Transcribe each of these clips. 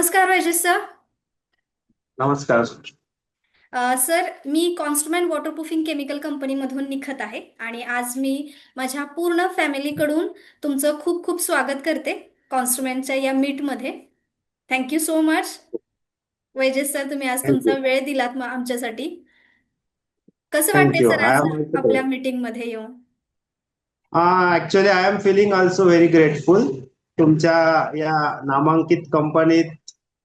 नमस्कार राजेश सर. नमस्कार. सर मी कॉन्स्टमॅन वॉटरप्रूफिंग केमिकल कंपनीमधून निघत आहे आणि आज मी माझ्या पूर्ण फॅमिलीकडून तुमचं खूप खूप स्वागत करते कॉन्स्टमॅनच्या या मीटमध्ये. Thank you so much Vaijesh sir तुम्ही आज तुमचा वेळ दिलात मग आमच्यासाठी. कसं थँक्यू सर आज आपल्या मीटिंगमध्ये येऊन? Actually I am feeling also very grateful तुमच्या या नामांकित कंपनीत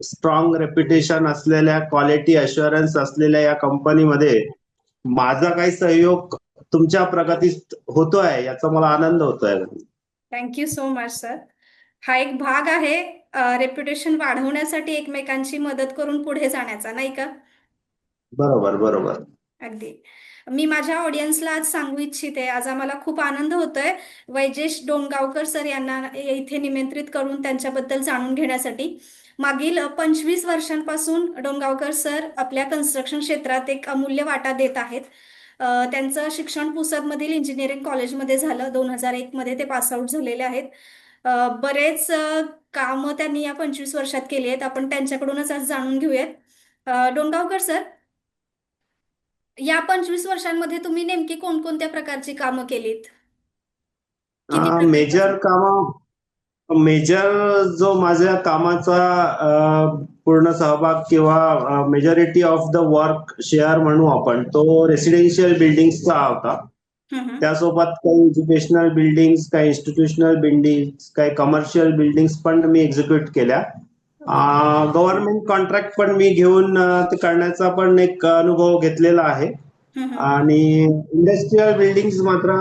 स्ट्रॉंग रेप्युटेशन असलेल्या क्वालिटी अश्युरन्स असलेल्या या कंपनीमध्ये माझा काही सहयोग तुमच्या प्रगतीत होतोय याचा मला आनंद होतोय. थँक्यू सो मच सर हा एक भाग आहे रेप्युटेशन वाढवण्यासाठी एकमेकांची मदत करून पुढे जाण्याचा नाही का? बरोबर बरोबर. अगदी. मी माझ्या ऑडियन्सला आज सांगू इच्छिते आज आम्हाला खूप आनंद होतोय वैजेश डोंगावकर सर यांना इथे निमंत्रित करून त्यांच्याबद्दल जाणून घेण्यासाठी. मागील पंचवीस वर्षांपासून डोंगावकर सर आपल्या कन्स्ट्रक्शन क्षेत्रात एक अमूल्य वाटा देत आहेत. त्यांचं शिक्षण पुसदमधील इंजिनिअरिंग कॉलेजमध्ये झालं. दोन हजार एकमध्ये ते पासआउट झालेले आहेत. बरेच कामं त्यांनी या पंचवीस वर्षात केली आहेत. आपण त्यांच्याकडूनच आज जाणून घेऊयात. डोंगावकर सर या पंचवीस वर्षांमध्ये तुम्ही नेमकी कोणकोणत्या प्रकारची कामं केलीत? मेजर काम मेजर जो माझ्या कामाचा पूर्ण सहभाग किंवा majority of the work share म्हणू आपण तो रेसिडेन्शियल बिल्डिंगचा होता. त्यासोबत काही एज्युकेशनल बिल्डिंग्स काही इन्स्टिट्यूशनल बिल्डिंग्स काही कमर्शियल बिल्डिंग्स पण मी एक्झिक्यूट केल्या गव्हर्नमेंट कॉन्ट्रॅक्ट पण मी घेऊन ते करण्याचा पण एक अनुभव घेतलेला आहे. आणि इंडस्ट्रीयल बिल्डिंग्स मात्र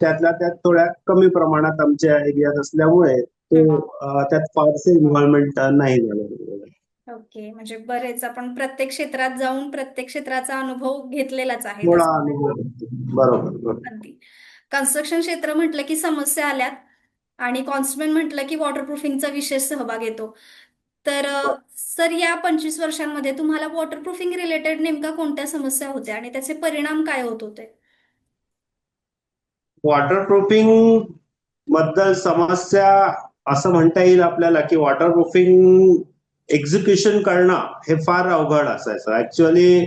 त्यातल्या त्यात थोड्या कमी प्रमाणात आमच्या एरियात असल्यामुळे तो त्यात फारसे इन्व्हॉल्वमेंट नाही झालं. ओके. म्हणजे बरेच आपण प्रत्येक क्षेत्रात जाऊन प्रत्येक क्षेत्राचा अनुभव घेतलेलाच आहे. थोडा. अनुभव बरोबर अगदी. कन्स्ट्रक्शन क्षेत्र म्हटलं की समस्या आल्यात आणि कॉन्स्टमेंट म्हटलं की वॉटरप्रूफिंगचा विशेष सहभाग येतो. तर अ, सर या पंचवीस वर्षांमध्ये तुम्हाला वॉटरप्रूफिंग रिलेटेड नेमका कोणत्या समस्या होत्या आणि त्याचे परिणाम काय होत होते? वॉटरप्रूफिंगबद्दल समस्या असं म्हणता येईल आपल्याला की वॉटरप्रूफिंग एक्झिक्युशन करणं हे फार अवघड असायचं. ऍक्च्युअली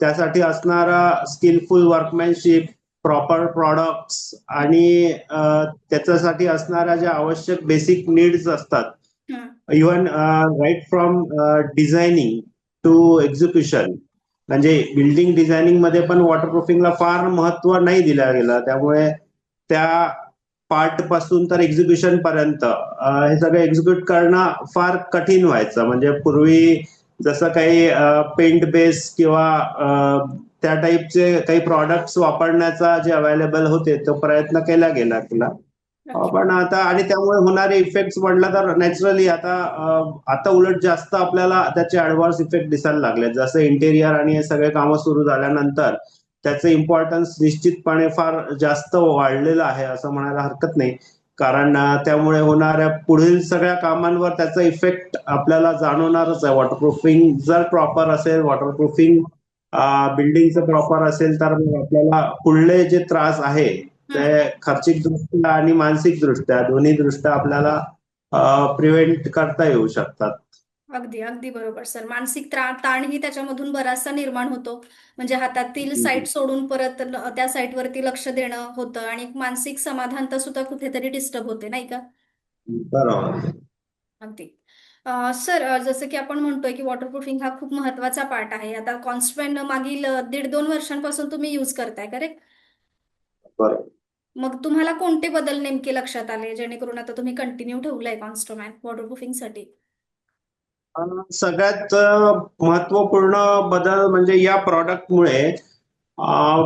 त्यासाठी असणारा स्किलफुल वर्कमॅनशिप प्रॉपर प्रॉडक्ट्स आणि त्याच्यासाठी असणाऱ्या ज्या आवश्यक बेसिक नीड्स असतात. Even right from designing to execution म्हणजे बिल्डिंग डिझायनिंगमध्ये पण वॉटरप्रूफिंगला फार महत्त्व नाही दिलं गेलं. त्यामुळे त्या पार्टपासून तर एक्झिक्युशन पर्यंत हे सगळं एक्झिक्यूट करणं फार कठीण व्हायचं. म्हणजे पूर्वी जसं काही पेंट बेस किंवा त्या टाईपचे काही प्रॉडक्ट्स वापरण्याचा जे अवेलेबल होते तो प्रयत्न केला गेला ओके. पण आता आणि त्यामुळे होणारे इफेक्ट म्हटलं तर नॅचरली आता आता उलट जास्त आपल्याला त्याचे ऍडव्हान्स इफेक्ट दिसायला लागले जसं इंटेरियर आणि हे सगळे कामं सुरू झाल्यानंतर त्याचं इम्पॉर्टन्स निश्चितपणे फार जास्त वाढलेलं आहे असं म्हणायला हरकत नाही. कारण त्यामुळे होणाऱ्या पुढील सगळ्या कामांवर त्याचा इफेक्ट आपल्याला जाणवणारच आहे. वॉटरप्रूफिंग जर प्रॉपर असेल वॉटरप्रूफिंग बिल्डिंगचं प्रॉपर असेल तर आपल्याला पुढले जे त्रास आहे ते खर्चिक दृष्ट्या आणि मानसिक दृष्ट्या दोन्ही दृष्ट्या आपल्याला प्रिव्हेंट करता येऊ शकतात. अगदी अगदी बरोबर सर. मानसिक त्रा ताणही त्याच्यामधून बराचसा निर्माण होतो. म्हणजे हातातील. साईट सोडून परत त्या साईटवरती लक्ष देणं होतं आणि मानसिक समाधानता सुद्धा कुठेतरी डिस्टर्ब होते नाही का? बरोबर. अगदी. सर जसं की आपण म्हणतोय की वॉटरप्रूफिंग हा खूप महत्त्वाचा पार्ट आहे. आता कॉन्स्टंट मागील दीड दोन वर्षांपासून तुम्ही यूज करताय करेक्ट बरोबर. मग तुम्हाला कोणते बदल नेमके लक्षात आले जेणेकरून आता तुम्ही कंटिन्यू ठेवलाय कॉन्स्टमॅन वॉटरप्रूफिंगसाठी अं, सगळ्यात महत्त्वपूर्ण बदल म्हणजे या प्रॉडक्टमुळे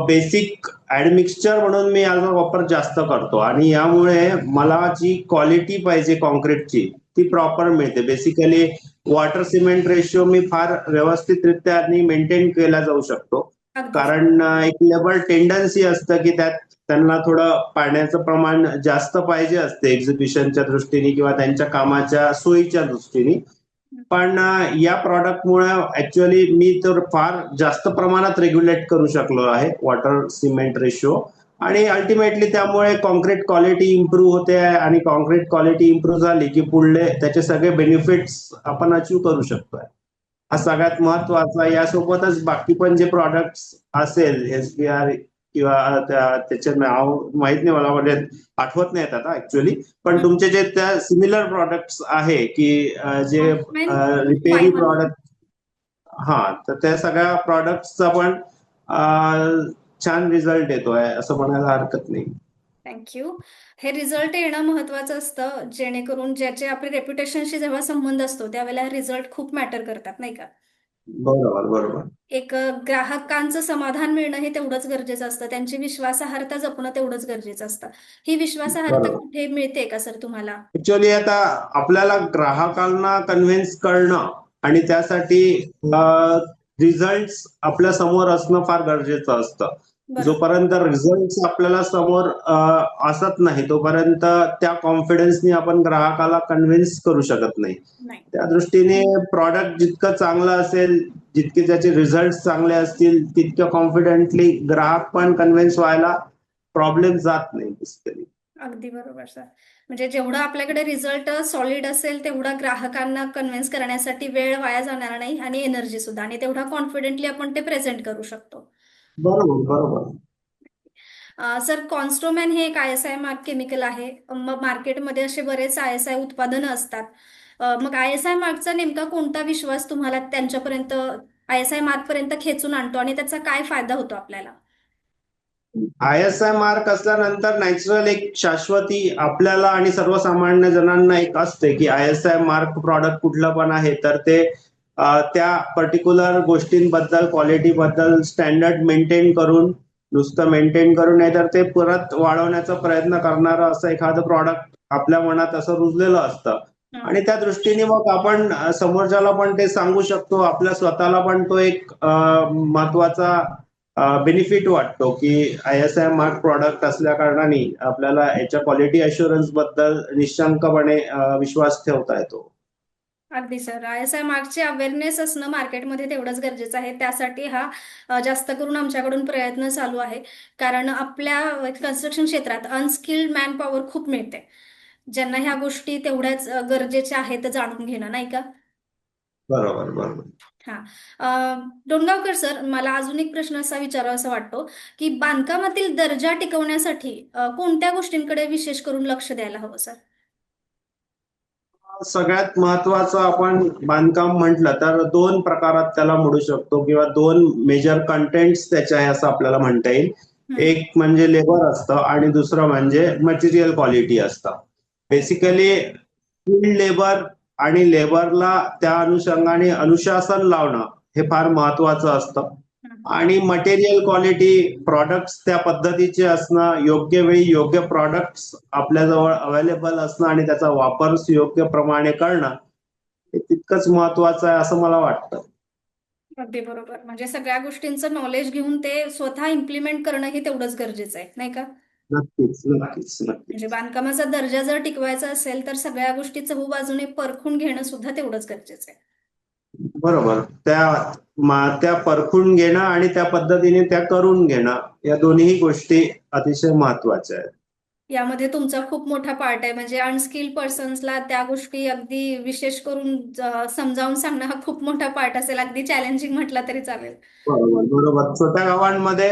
बेसिक ऍडमिक्सचर म्हणून मी याचा वापर जास्त करतो. आणि यामुळे मला जी क्वालिटी पाहिजे कॉन्क्रीटची ती प्रॉपर मिळते. बेसिकली वॉटर सिमेंट रेशिओ मी फार व्यवस्थितरित्या आणि मेंटेन केला जाऊ शकतो. कारण एक लेबर टेंडन्सी असतं की त्यात त्यांना थोडं पाण्याचं प्रमाण जास्त पाहिजे असते एक्झिक्युशनच्या दृष्टीने किंवा त्यांच्या कामाच्या सोयीच्या दृष्टीने. पण या प्रॉडक्टमुळे ऍक्च्युअली मी तर फार जास्त प्रमाणात रेग्युलेट करू शकलो आहे वॉटर सिमेंट रेशो. आणि अल्टिमेटली त्यामुळे कॉन्क्रीट क्वालिटी इम्प्रूव्ह होते आणि कॉन्क्रीट क्वालिटी इम्प्रूव्ह झाली की पुढले त्याचे सगळे बेनिफिट्स आपण अचीव करू शकतोय हा सगळ्यात महत्त्वाचा यासोबतच बाकी पण जे प्रॉडक्ट्स असेल एस बी आर किंवा त्या त्याचे नाव माहीत नाही मला म्हणजे आठवत नाहीत आता ऍक्च्युअली पण तुमचे जे त्या सिमिलर प्रॉडक्ट्स आहे की जे रिपेरी Fiber. प्रॉडक्ट हा तर त्या सगळ्या प्रॉडक्ट्सचा पण छान रिझल्ट येतोय असं म्हणायला हरकत नाही. थँक्यू हे रिझल्ट येणं महत्वाचं असतं जेणेकरून ज्याचे आपले रेप्युटेशनशी जेव्हा संबंध असतो त्यावेळेला रिझल्ट खूप मॅटर करतात नाही का? बरोबर बरोबर. एक अ, ग्राहकांचं समाधान मिळणं हे तेवढंच गरजेचं असतं. त्यांची विश्वासार्हता जपणं तेवढंच गरजेचं असतं. ही विश्वासार्हता बरोबर. कुठे मिळते का सर तुम्हाला? ऍक्च्युअली आता आपल्याला ग्राहकांना कन्व्हिन्स करणं आणि त्यासाठी रिझल्ट आपल्यासमोर असणं फार गरजेचं असतं. जोपर्यंत रिझल्ट आपल्याला समोर असत नाही तोपर्यंत त्या कॉन्फिडन्सनी आपण ग्राहकाला कन्व्हिन्स करू शकत नाही. नाही. त्या दृष्टीने प्रॉडक्ट जितकं चांगलं असेल जितके त्याचे रिझल्ट चांगले असतील तितक्या कॉन्फिडेंटली ग्राहक पण कन्व्हिन्स व्हायला प्रॉब्लेम जात नाही बेसिकली अगदी बरोबर सर म्हणजे जेवढं आपल्याकडे रिझल्ट सॉलिड असेल तेवढा ग्राहकांना कन्व्हिन्स करण्यासाठी वेळ वाया जाणार नाही आणि एनर्जी सुद्धा. आणि तेवढा कॉन्फिडेंटली आपण ते प्रेझेंट करू शकतो. बरोबर बरोबर. अ, सर कॉन्स्ट्रोमॅन हे एक I S I mark chemical आहे. मग मार्केटमध्ये असे बरेच आय एस आय उत्पादनं असतात. अ, मग आय एस आय मार्कचा नेमका कोणता विश्वास तुम्हाला त्यांच्यापर्यंत आय एस आय मार्क पर्यंत खेचून आणतो आणि त्याचा काय फायदा होतो आपल्याला? आय एस आय मार्क असल्यानंतर नॅचरल एक शाश्वती आपल्याला आणि सर्वसामान्य जणांना एक असते की I S I mark product कुठलं पण आहे तर ते त्या पर्टिक्युलर गोष्टींबद्दल क्वालिटीबद्दल स्टँडर्ड मेंटेन करून नुसतं मेंटेन करून नाही तर ते परत वाढवण्याचा प्रयत्न करणारं असं एखादं प्रॉडक्ट आपल्या मनात असं रुजलेलं असतं. आणि त्या दृष्टीने मग आपण समोरच्याला पण ते सांगू शकतो. आपल्या स्वतःला पण तो एक महत्त्वाचा बेनिफिट वाटतो की I S I mark product असल्या कारणाने आपल्याला याच्या क्वालिटी अशुरन्सबद्दल निशंकपणे विश्वास ठेवता येतो. अगदी सर. आय एस आय मार्कचे अवेअरनेस असणं मार्केटमध्ये तेवढंच गरजेचं आहे. त्यासाठी हा जास्त करून आमच्याकडून प्रयत्न चालू आहे. कारण आपल्या कन्स्ट्रक्शन क्षेत्रात अनस्किल्ड मॅन पॉवर खूप मिळते. ज्यांना ह्या गोष्टी तेवढ्याच गरजेच्या आहेत जाणून घेणं नाही का? बरोबर बरोबर. अ, डोणगावकर सर मला अजून एक प्रश्न असा विचारावासा वाटतो की बांधकामातील दर्जा टिकवण्यासाठी कोणत्या गोष्टींकडे विशेष करून लक्ष द्यायला हवं सर? सगळ्यात महत्वाचं आपण बांधकाम म्हटलं तर दोन प्रकारात त्याला मोडू शकतो किंवा दोन मेजर कंटेंट्स त्याचे आहे असं आपल्याला म्हणता येईल. एक म्हणजे लेबर असतं आणि दुसरं म्हणजे मटेरियल क्वालिटी असतं. बेसिकली स्किल्ड लेबर आणि लेबरला त्या अनुषंगाने अनुशासन लावणं हे फार महत्वाचं असतं. आणि मटेरियल क्वालिटी प्रॉडक्ट्स त्या पद्धतीचे असणं योग्य वेळी योग्य प्रॉडक्ट्स आपल्याजवळ अवेलेबल असणं आणि त्याचा वापर योग्य प्रमाणे करणं हे तितकंच महत्वाचं आहे असं मला वाटतं. अगदी बरोबर. म्हणजे सगळ्या गोष्टींचं नॉलेज घेऊन ते स्वतः इम्प्लिमेंट करणं हे तेवढंच गरजेचं आहे नाही का? नक्कीच नक्कीच म्हणजे बांधकामाचा दर्जा जर टिकवायचा असेल तर सगळ्या गोष्टी चहूबाजूने परखून घेणं सुद्धा तेवढंच गरजेचं आहे. बरोबर. त्या मा- त्या परखून घेणं आणि त्या पद्धतीने त्या करून घेणं या दोन्ही गोष्टी अतिशय महत्त्वाच्या आहेत. यामध्ये तुमचा खूप मोठा पार्ट आहे. म्हणजे अनस्किल पर्सन्सला त्या गोष्टी अगदी विशेष करून समजावून सांगणं हा खूप मोठा पार्ट असेल. अगदी चॅलेंजिंग म्हटला तरी चालेल. बरोबर बरोबर. छोट्या गावांमध्ये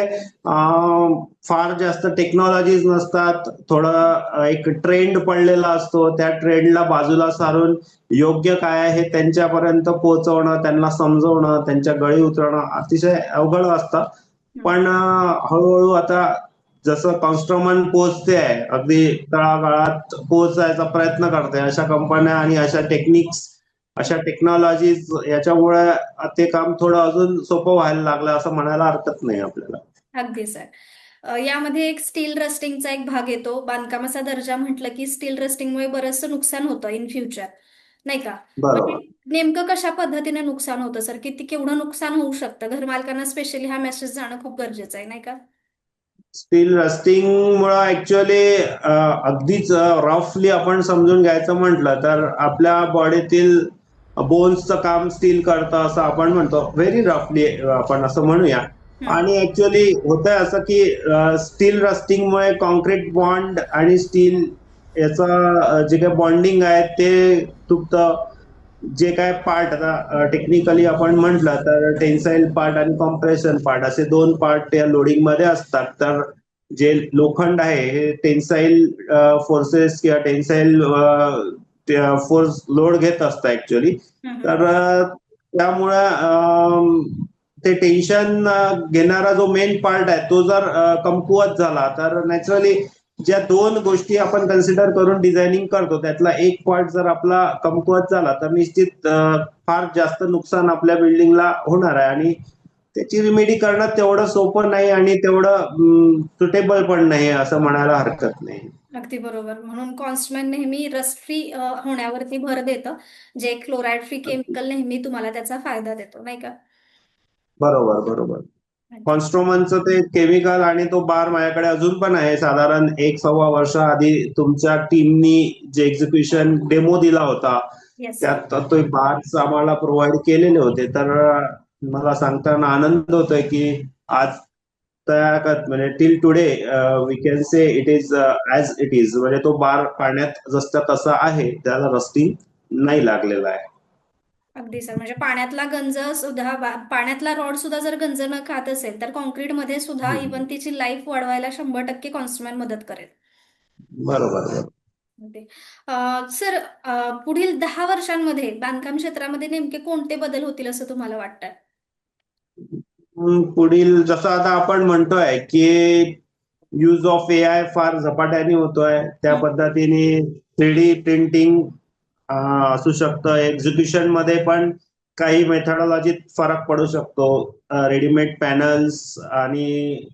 फार जास्त टेक्नॉलॉजीज नसतात. थोडं एक ट्रेंड पडलेला असतो. त्या ट्रेंडला बाजूला सारून योग्य काय आहे त्यांच्यापर्यंत पोहोचवणं त्यांना समजवणं त्यांच्या गळी उतरणं अतिशय अवघड असतं. पण हळूहळू आता जसं कॉन्स्ट्रमन पोहोचते आहे अगदी तळागाळात पोहोचायचा प्रयत्न करते अशा कंपन्या आणि अशा टेक्निक्स अशा टेक्नॉलॉजीज याच्यामुळे ते काम थोडं अजून सोपं व्हायला लागलं असं म्हणायला हरकत नाही आपल्याला. अगदी सर. यामध्ये एक स्टील रस्टिंगचा एक भाग येतो. बांधकामाचा दर्जा म्हटलं की स्टील रस्टिंगमुळे बरंचसं नुकसान होतं इन फ्युचर नाही का? म्हणजे नेमकं कशा पद्धतीने नुकसान होतं सर? किती केवढं नुकसान होऊ शकतं? घरमालकांना स्पेशली हा मेसेज जाणं खूप गरजेचं आहे नाही का? स्टील रस्टिंग मुळे ऍक्च्युअली अगदीच रफली आपण समजून घ्यायचं म्हटलं तर आपल्या बॉडीतील बोन्सचं काम स्टील करतं असं आपण म्हणतो. व्हेरी रफली आपण असं म्हणूया. आणि ऍक्च्युअली होतंय असं की स्टील रस्टिंगमुळे कॉन्क्रीट बॉन्ड आणि स्टील याचा जे काही बॉन्डिंग आहे ते तुटतं. जे काय पार्ट आता टेक्निकली आपण म्हटलं तर टेन्साईल पार्ट आणि कॉम्प्रेशन पार्ट असे दोन पार्ट या लोडिंगमध्ये असतात तर जे लोखंड आहे हे टेन्साईल फोर्सेस किंवा टेन्साईल फोर्स लोड घेत असतं ऍक्च्युअली हम्म. तर त्यामुळं ते टेन्शन घेणारा जो मेन पार्ट आहे तो जर कमकुवत झाला तर नॅचरली ज्या दोन गोष्टी आपण कन्सिडर करून डिझायनिंग करतो त्यातला एक पार्ट जर आपला कमकुवत झाला तर निश्चित फार जास्त नुकसान आपल्या बिल्डिंगला होणार आहे. आणि त्याची रिमेडी करणं तेवढं सोपं नाही आणि तेवढं सुटेबल पण नाही असं म्हणायला हरकत नाही. अगदी बरोबर. म्हणून कॉन्स्टमॅन नेहमी रस्ट फ्री होण्यावरती भर देतं. जे क्लोराईड फ्री केमिकल नेहमी तुम्हाला त्याचा फायदा देतो नाही का? बरोबर बरोबर. कॉन्स्ट्रोमनचं ते केमिकल आणि तो बार माझ्याकडे अजून पण आहे. साधारण एक सव्वा वर्ष आधी तुमच्या टीमनी जे एक्झिक्युशन डेमो दिला होता त्यात तो बार्स आम्हाला प्रोव्हाइड केलेले होते. तर मला सांगताना आनंद होतोय की आज त्या म्हणजे till today we can say it is as it is म्हणजे तो बार पाण्यात जसं तसा आहे त्याला रस्टिंग नाही लागलेला आहे. अगदी सर. म्हणजे पाण्यातला गंज सुद्धा पाण्यातला रॉड सुद्धा जर गंज न खात असेल तर कॉन्क्रीटमध्ये सुद्धा. इव्हन तिची लाईफ वाढवायला शंभर टक्के कॉन्स्टमॅन मदत करेल. बरोबर सर पुढील दहा वर्षांमध्ये बांधकाम क्षेत्रामध्ये नेमके कोणते बदल होतील असं तुम्हाला वाटतं पुढील जसं आता आपण म्हणतोय की यूज ऑफ ए आय फार झपाट्याने होतोय. त्या. पद्धतीने थ्री डी प्रिंटिंग असू शकतं. एक्झिक्युशनमध्ये पण काही मेथडॉलॉजीत फरक पडू शकतो. रेडीमेड पॅनल्स आणि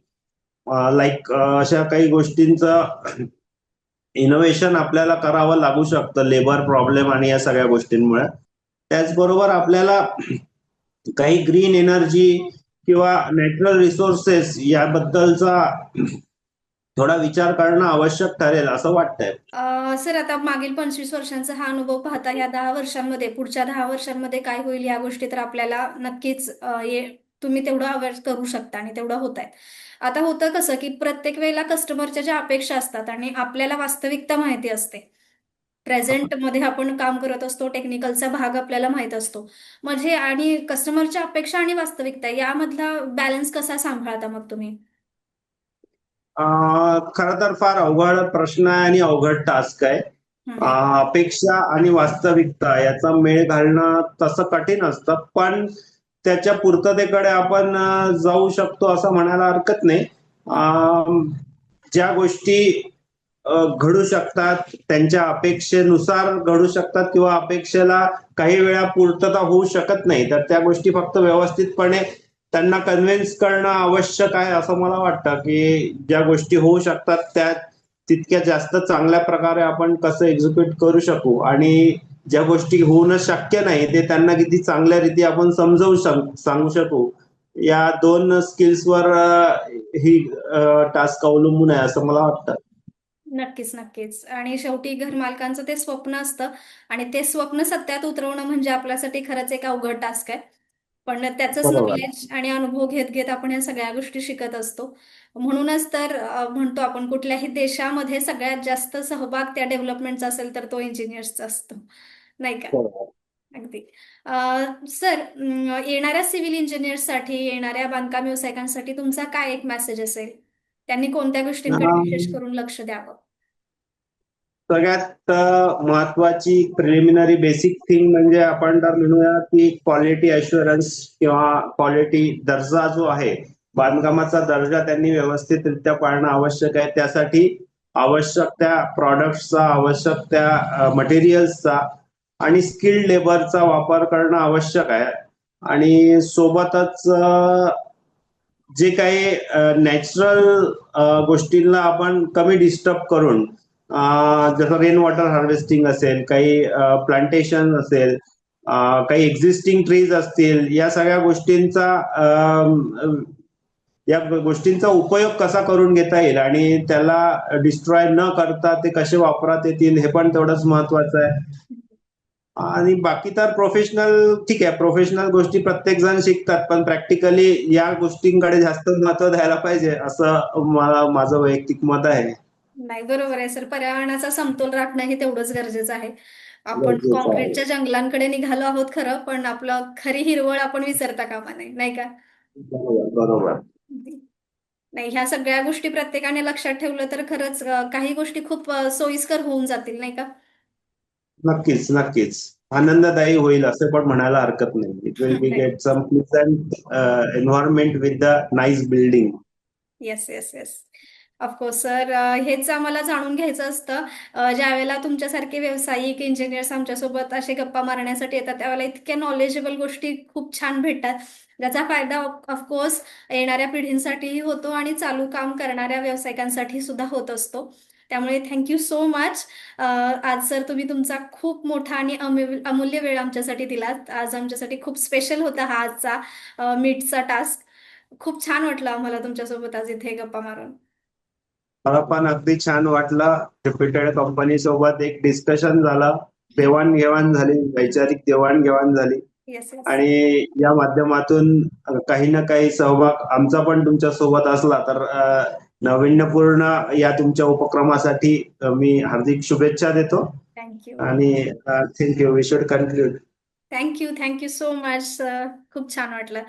लाईक अशा काही गोष्टींचं इनोव्हेशन आपल्याला करावं लागू शकतं. लेबर प्रॉब्लेम आणि या सगळ्या गोष्टींमुळे. त्याचबरोबर आपल्याला काही ग्रीन एनर्जी किंवा नॅचरल रिसोर्सेस याबद्दलचा थोडा विचार करणं आवश्यक ठरेल असं वाटतंय. अं, सर आता मागील पंचवीस वर्षांचा हा अनुभव पाहता या दहा वर्षांमध्ये पुढच्या दहा वर्षांमध्ये काय होईल या गोष्टी तर आपल्याला नक्कीच अं, ये तुम्ही तेवढं अवेअर करू शकता आणि तेवढं होत आहे आता होतं कसं की प्रत्येक वेळेला कस्टमरच्या ज्या अपेक्षा असतात आणि आपल्याला वास्तविकता माहिती असते. प्रेझेंटमध्ये आपण काम करत असतो टेक्निकलचा भाग आपल्याला माहीत असतो. म्हणजे आणि कस्टमरच्या अपेक्षा आणि वास्तविकता यामधला बॅलन्स कसा सांभाळता मग तुम्ही? खर तर फार अवघड प्रश्न आहे आणि अवघड टास्क आहे. अपेक्षा आणि वास्तविकता याचा मेळ घालणं तसं कठीण असतं पण त्याच्या पूर्ततेकडे आपण जाऊ शकतो असं म्हणायला हरकत नाही. ज्या गोष्टी घडू शकतात त्यांच्या अपेक्षेनुसार घडू शकतात किंवा अपेक्षेला काही वेळा पूर्तता होऊ शकत नाही तर त्या गोष्टी फक्त व्यवस्थितपणे त्यांना कन्व्हिन्स करणं आवश्यक आहे असं मला वाटतं की ज्या गोष्टी होऊ शकतात त्या तितक्या जास्त चांगल्या प्रकारे आपण कसं एक्झिक्यूट करू शकू आणि ज्या गोष्टी होणं शक्य नाही ते त्यांना किती चांगल्या रीती आपण समजवू सांगू शकू. या दोन स्किल्सवर ही टास्क अवलंबून आहे असं मला वाटतं. नक्कीच नक्कीच. आणि शेवटी घरमालकांचं ते स्वप्न असतं आणि ते स्वप्न सत्यात उतरवणं म्हणजे आपल्यासाठी खरंच एक अवघड टास्क आहे. पण त्याचंच बरोबर. नॉलेज आणि अनुभव घेत घेत आपण या सगळ्या गोष्टी शिकत असतो. म्हणूनच तर म्हणतो आपण कुठल्याही देशामध्ये सगळ्यात जास्त सहभाग त्या डेव्हलपमेंटचा असेल तर तो इंजिनियर्सचा असतो. नाही का? अगदी. सर येणाऱ्या सिव्हिल इंजिनियर्ससाठी येणाऱ्या बांधकाम व्यावसायिकांसाठी तुमचा काय एक मेसेज असेल? त्यांनी कोणत्या गोष्टींकडे विशेष करून लक्ष द्यावं? सगळ्यात महत्वाची प्रिलिमिनरी बेसिक थिंग म्हणजे आपण तर म्हणूया की क्वालिटी अश्युरन्स किंवा क्वालिटी दर्जा जो आहे बांधकामाचा दर्जा त्यांनी व्यवस्थितरित्या पाळणं आवश्यक आहे. त्यासाठी आवश्यक त्या प्रॉडक्ट्सचा आवश्यक त्या मटेरियल्सचा आणि स्किल्ड लेबरचा वापर करणं आवश्यक आहे. आणि सोबतच जे काही नॅचरल गोष्टींना आपण कमी डिस्टर्ब करून जसं रेन वॉटर हार्वेस्टिंग असेल काही प्लांटेशन असेल काही एक्झिस्टिंग ट्रीज असतील या सगळ्या गोष्टींचा या गोष्टींचा उपयोग कसा करून घेता येईल आणि त्याला डिस्ट्रॉय न करता ते कसे वापरात येतील हे पण तेवढंच महत्वाचं आहे. आणि बाकी तर प्रोफेशनल ठीक आहे प्रोफेशनल गोष्टी प्रत्येक जण शिकतात पण प्रॅक्टिकली या गोष्टींकडे जास्त महत्त्व द्यायला पाहिजे असं मला माझं वैयक्तिक मत आहे. नाही बरोबर आहे. सर पर्यावरणाचा समतोल राखणं हे तेवढंच गरजेचं आहे. आपण गरजेचं आहे. कॉन्क्रीटच्या जंगलांकडे निघालो आहोत खरं पण आपलं खरी हिरवळ आपण विसरता कामा नये नाही का? बरोबर बरोबर. नाही ह्या सगळ्या गोष्टी प्रत्येकाने लक्षात ठेवलं तर खरंच अं, काही गोष्टी खूप अं, सोयीस्कर होऊन जातील नाही का? नक्कीच नक्कीच. आनंददायी होईल असं पण म्हणायला हरकत नाही. It will be get some pleasant environment with the nice building yes yes yes of course sir हेच आम्हाला जाणून घ्यायचं असतं. अ, ज्यावेळेला तुमच्यासारखे व्यावसायिक इंजिनियर्स आमच्यासोबत असे गप्पा मारण्यासाठी येतात त्यावेळेला इतक्या नॉलेजेबल गोष्टी खूप छान भेटतात. ज्याचा फायदा ऑफकोर्स येणाऱ्या पिढींसाठीही होतो आणि चालू काम करणाऱ्या व्यावसायिकांसाठी सुद्धा होत असतो. त्यामुळे थँक्यू सो मच आज सर तुम्ही तुमचा खूप मोठा आणि अमूल्य अमूल्य वेळ आमच्यासाठी दिलात. आज आमच्यासाठी खूप स्पेशल होता हा आजचा मीटचा टास्क खूप छान वाटलं आम्हाला तुमच्यासोबत आज इथे गप्पा मारून. मला पण अगदी छान वाटलं. रिप्युटेड कंपनी सोबत एक डिस्कशन झालं. देवाणघेवाण झाली वैचारिक देवाणघेवाण झाली. आणि या माध्यमातून काही ना काही सहभाग आमचा पण तुमच्यासोबत असला तर नाविन्यपूर्ण या तुमच्या उपक्रमासाठी मी हार्दिक शुभेच्छा देतो. थँक्यू आणि thank you we should conclude thank you thank you so much खूप छान वाटलं.